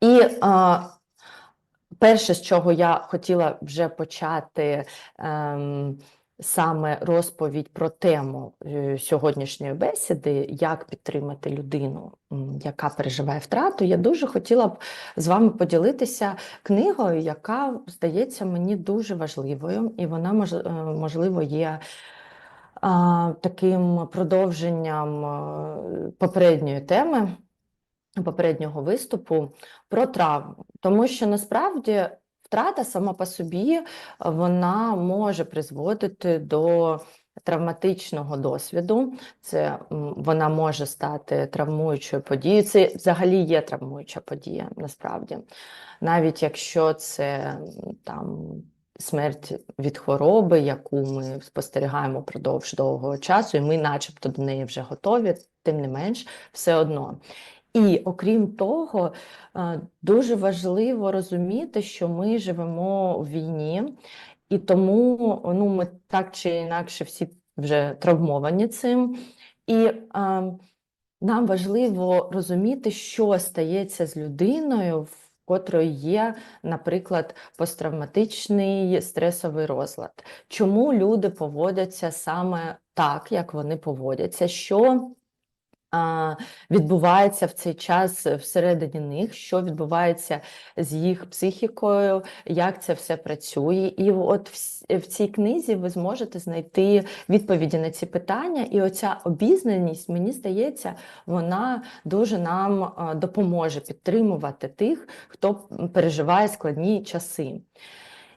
І а, перше, з чого я хотіла вже почати ем, саме розповідь про тему е, сьогоднішньої бесіди, як підтримати людину, яка переживає втрату, я дуже хотіла б з вами поділитися книгою, яка здається мені дуже важливою, і вона мож, е, можливо є. Таким продовженням е, попередньої теми, попереднього виступу про травму. Тому що насправді втрата сама по собі вона може призводити до травматичного досвіду. Це вона може стати травмуючою подією. Це взагалі є травмуюча подія, насправді. Навіть якщо це там. Смерть від хвороби, яку ми спостерігаємо впродовж довгого часу, і ми, начебто, до неї вже готові, тим не менш, все одно. І окрім того, е, дуже важливо розуміти, що ми живемо в війні, і тому ну, ми так чи інакше всі вже травмовані цим. І е, нам важливо розуміти, що стається з людиною, в котрої є, наприклад, посттравматичний стресовий розлад. Чому люди поводяться саме так, як вони поводяться? Що а, відбувається в цей час всередині них, що відбувається з їх психікою, як це все працює. І от в, цій книзі ви зможете знайти відповіді на ці питання. І оця обізнаність, мені здається, вона дуже нам допоможе підтримувати тих, хто переживає складні часи.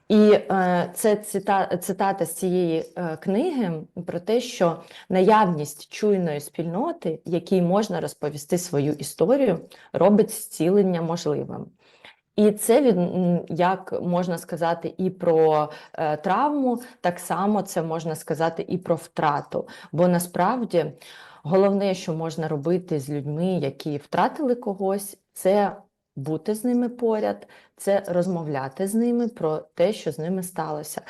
І е, це цита, цитата з цієї е, книги про те, що наявність чуйної спільноти, якій можна розповісти свою історію, робить зцілення можливим. І це від, як можна сказати, і про е, травму, так само це можна сказати і про втрату. Бо насправді головне, що можна робити з людьми, які втратили когось, це бути з ними поряд, це розмовляти з ними про те, що з ними сталося.